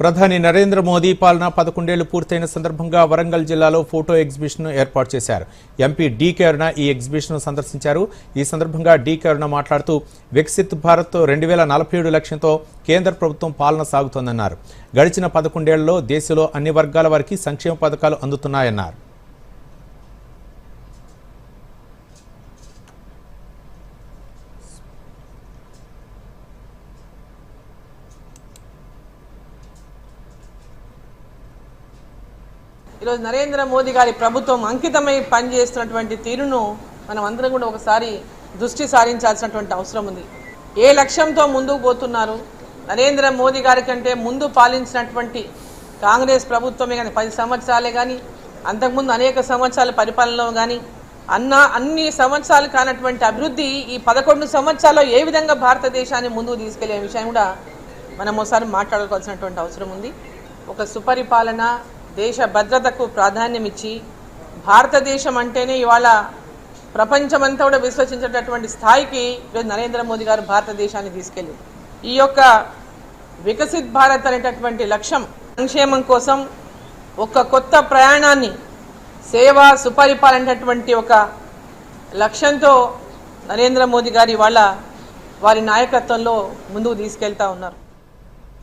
ప్రధాని నరేంద్ర మోదీ పాలన పదకొండేళ్ళు పూర్తయిన సందర్భంగా వరంగల్ జిల్లాలో ఫోటో ఎగ్జిబిషన్ ఏర్పాటు చేశారు. ఎంపీ డీకే అరుణ ఈ ఎగ్జిబిషన్ సందర్శించారు. ఈ సందర్భంగా డీకే అరుణ మాట్లాడుతూ వికసిత్ భారత్ రెండు వేల నలభై ఏడు లక్ష్యంతో కేంద్ర ప్రభుత్వం పాలన సాగుతోందన్నారు. గడిచిన పదకొండేళ్ళలో దేశంలో అన్ని వర్గాల వారికి సంక్షేమ పథకాలు అందుతున్నాయన్నారు. ఈరోజు నరేంద్ర మోదీ గారి ప్రభుత్వం అంకితమై పనిచేస్తున్నటువంటి తీరును మనం అందరం కూడా ఒకసారి దృష్టి సారించాల్సినటువంటి అవసరం ఉంది. ఏ లక్ష్యంతో ముందుకు పోతున్నారు? నరేంద్ర మోదీ గారి కంటే ముందు పాలించినటువంటి కాంగ్రెస్ ప్రభుత్వమే కానీ పది సంవత్సరాలే కానీ అంతకుముందు అనేక సంవత్సరాల పరిపాలనలో కానీ అన్న అన్ని సంవత్సరాలు కానటువంటి అభివృద్ధి ఈ పదకొండు సంవత్సరాల్లో ఏ విధంగా భారతదేశాన్ని ముందుకు తీసుకెళ్ళే విషయం కూడా మనం ఒకసారి మాట్లాడుకోవాల్సినటువంటి అవసరం ఉంది. ఒక సుపరిపాలన దేశ భద్రతకు ప్రాధాన్యం ఇచ్చి భారతదేశం అంటేనే ఇవాళ ప్రపంచమంతా కూడా విశ్వసించేటటువంటి స్థాయికి ఈరోజు నరేంద్ర మోదీ గారు భారతదేశాన్ని తీసుకెళ్ళి ఈ యొక్క వికసిత్ భారత్ అనేటటువంటి లక్ష్యం సంక్షేమం కోసం ఒక కొత్త ప్రయాణాన్ని సేవ సుపరిపాలనటువంటి ఒక లక్ష్యంతో నరేంద్ర మోదీ గారు ఇవాళ వారి నాయకత్వంలో ముందుకు తీసుకెళ్తా ఉన్నారు.